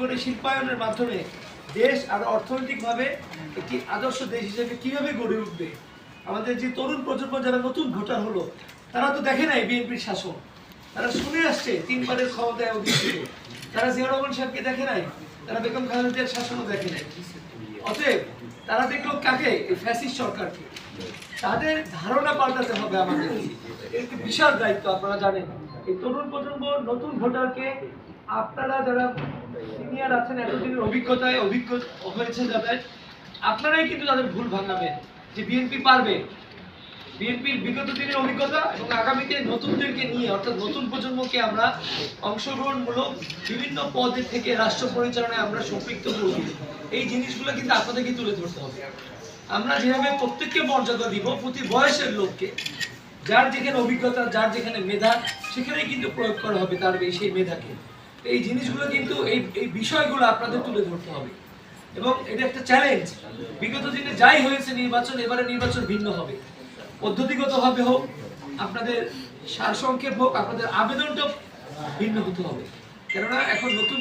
করে শিল্পায়নের মাধ্যমে দেশ আর অর্থনৈতিকভাবে একটি আদর্শ দেশ হিসেবে কীভাবে গড়ে উঠবে? আমাদের যে তরুণ প্রজন্ম যারা নতুন ভোটার হলো, তারা তো দেখে নাই বিএনপির শাসন। তারা শুনে আসছে তিনবারের ক্ষমতায় অধিষ্ঠিত তারা জিয়া রহমান সাহেবকে দেখে নাই? তারা বেগম খালেদার শাসনও দেখে নাই। অতএব তারা দেখল কাকে? ফ্যাসিস্ট সরকারকে। তাদের ধারণা পাল্টাতে হবে আমাদের। একটি বিশাল দায়িত্ব, আপনারা জানেন। এই তরুণ প্রজন্ম নতুন ভোটারকে আপনারা যারা সিনিয়র আছেন, এতদিনের অভিজ্ঞতায় অভিজ্ঞ হয়েছে যাদের, আপনারাই কিন্তু তাদের ভুল ভাঙাবেন। যে বিএনপি পারবে বিএনপির বিগত দিনের অভিজ্ঞতা এবং আগামীতে নতুনদেরকে নিয়ে, অর্থাৎ নতুন প্রজন্মকে আমরা অংশগ্রহণমূলক বিভিন্ন পদে থেকে রাষ্ট্র পরিচালনায় আমরা সম্পৃক্ত করব। এই জিনিসগুলো কিন্তু আপনাদেরকে তুলে ধরতে হবে। আমরা যেভাবে প্রত্যেককে মর্যাদা দিব প্রতি বয়সের লোককে, যার যেখানে অভিজ্ঞতা, যার যেখানে মেধা সেখানে কিন্তু প্রয়োগ করা হবে তার সেই মেধাকে। এই জিনিসগুলো কিন্তু এই এই বিষয়গুলো আপনাদের তুলে ধরতে হবে। এবং এটা একটা চ্যালেঞ্জ বিগত দিনে যাই হয়েছে নির্বাচন, এবারে নির্বাচন ভিন্ন হবে। পদ্ধতিগতভাবে হোক আপনাদের সারসংক্ষেপ হোক আপনাদের আবেদনটা ভিন্ন হতে হবে। কেননা এখন নতুন